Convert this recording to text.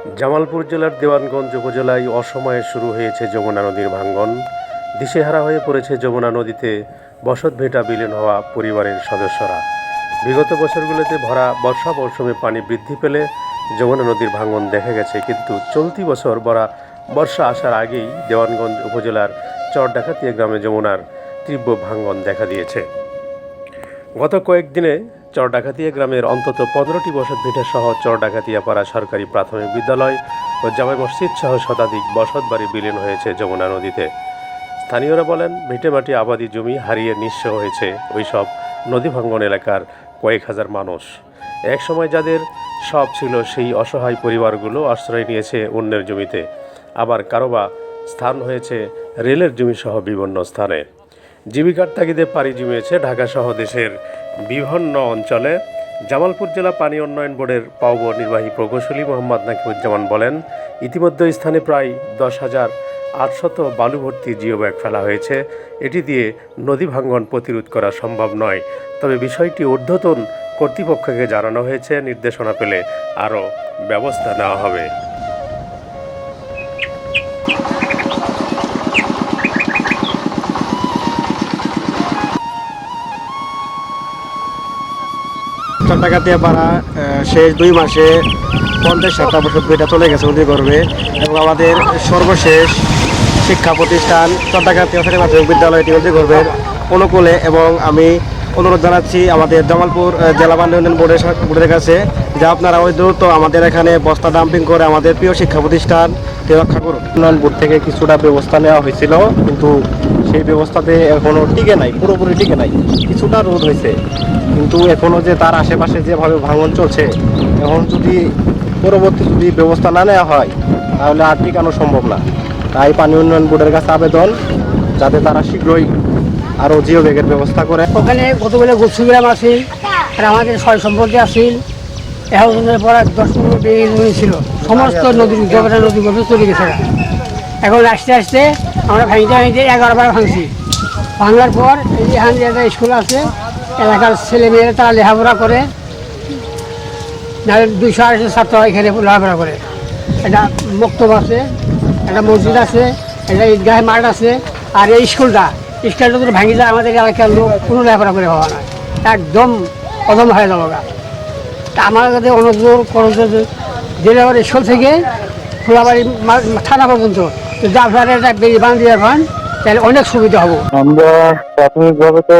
জামালপুর জেলার দেওয়ানগঞ্জ উপজেলায় অসময়ে শুরু হয়েছে যমুনা নদীর ভাঙ্গন। দিশেহারা হয়ে পড়েছে যমুনা নদীতে বসত ভেটা বিলীন হওয়া পরিবারের সদস্যরা। বিগত বছরগুলোতে ভরা বর্ষা মৌসুমে পানি বৃদ্ধি পেলে যমুনা নদীর ভাঙ্গন দেখা গেছে, কিন্তু চলতি বছর ভরা বর্ষা আসার আগেই দেওয়ানগঞ্জ উপজেলার চরডাকাতিয়া গ্রামে যমুনার তীব্র ভাঙ্গন দেখা দিয়েছে। গত কয়েকদিনে চরডাকাতিয়া গ্রামের অন্তত পনেরোটি বসত ভিটা সহ চরডাকাতিয়া পাড়া সরকারি প্রাথমিক বিদ্যালয় ও জামাই মসজিদ সহ শতাধিক বসত বাড়ি বিলীন হয়েছে যমুনা নদীতে। স্থানীয়রা বলেন, ভিটেমাটি আবাদি জমি হারিয়ে নিঃস্ব হয়েছে। ওইসব নদী ভাঙ্গন এলাকার কয়েক হাজার মানুষ। এক সময় যাদের সব ছিল সেই অসহায় পরিবারগুলো আশ্রয় নিয়েছে অন্যের জমিতে। আবার কারোবা স্থান হয়েছে রেলের জমি সহ বিভিন্ন স্থানে। জীবিকার তাগিদে পাড়ি জমিয়েছে ঢাকাসহ দেশের বিভিন্ন অঞ্চলে জামালপুর জেলা পানি উন্নয়ন বোর্ডের পাউব নির্বাহী প্রকৌশলী মোহাম্মদ নাকিবুজ্জামান বলেন, ইতিমধ্যে স্থানে প্রায় দশ হাজার আটশত বালু ভর্তি জিও ব্যাগ ফেলা হয়েছে। এটি দিয়ে নদী ভাঙ্গন প্রতিরোধ করা সম্ভব নয়। তবে বিষয়টি ঊর্ধ্বতন কর্তৃপক্ষকে জানানো হয়েছে। নির্দেশনা পেলে আরও ব্যবস্থা নেওয়া হবে। চট্টাকাতিয়া পাড়া আহ, শেষ দুই মাসে পঞ্চাশ ষাটটা বছর বইটা চলে গেছে নদী গর্বে এবং আমাদের সর্বশেষ শিক্ষা প্রতিষ্ঠান সরকারি মাধ্যমিক বিদ্যালয়টি নদী গর্বের অনুকূলে এবং আমি অনুরোধ জানাচ্ছি আমাদের জামালপুর জেলা বান্ধব উন্নয়ন বোর্ডের বোর্ডের কাছে যে আপনারা ওই দ্রুত আমাদের এখানে বস্তা ডাম্পিং করে আমাদের প্রিয় শিক্ষা প্রতিষ্ঠানটি রক্ষা করুন। উন্নয়ন বোর্ড থেকে কিছুটা ব্যবস্থা নেওয়া হয়েছিল কিন্তু সেই ব্যবস্থাতে এখনও টিকে নাই পুরোপুরি টিকে নাই। কিছুটা রোধ হয়েছে। কিন্তু এখনও যে তার আশেপাশে যেভাবে ভাঙন চলছে, এখন যদি পরবর্তী যদি ব্যবস্থা না নেওয়া হয়, তাহলে আর টিকানো সম্ভব না। তাই পানি উন্নয়ন বোর্ডের কাছে আবেদন, যাতে তারা শীঘ্রই আরও জিও ব্যাগের ব্যবস্থা করে। ওখানে কতগুলো গুচ্ছগ্রাম আছে, আর আমাদের ছয় সম্পর্কে আছিল এখন পর দশ পনেরো ছিল সমস্ত নদীর জগটা নদী গভীর চলে গেছে এখন আস্তে আস্তে আমরা ভাঙতে ভাঙতে এগারো বার ভাঙছি। ভাঙার পর এই যে স্কুল আছে এলাকার ছেলে মেয়েরা তারা লেখাপড়া করে। দুইশো আড়াইশো ছাত্র এখানে লেখাপড়া করে। একটা মক্তব আছে, একটা মসজিদ আছে, একটা ঈদগাহ মাঠ আছে, আর এই স্কুলটা স্কুলটা যদি ভাঙি যায়, আমাদের এলাকার লোক কোনো লেখাপড়া করে হওয়া না একদম অদম হয়ে যাব তা আমার কাছে অনুরোধ করো যে জেলাবার স্কুল থেকে ফুলাবাড়ি থানা পর্যন্ত আপনারা একটা বেরিয়ে বান দিয়ে তাহলে অনেক সুবিধা হব। আমরা প্রাথমিকভাবে তো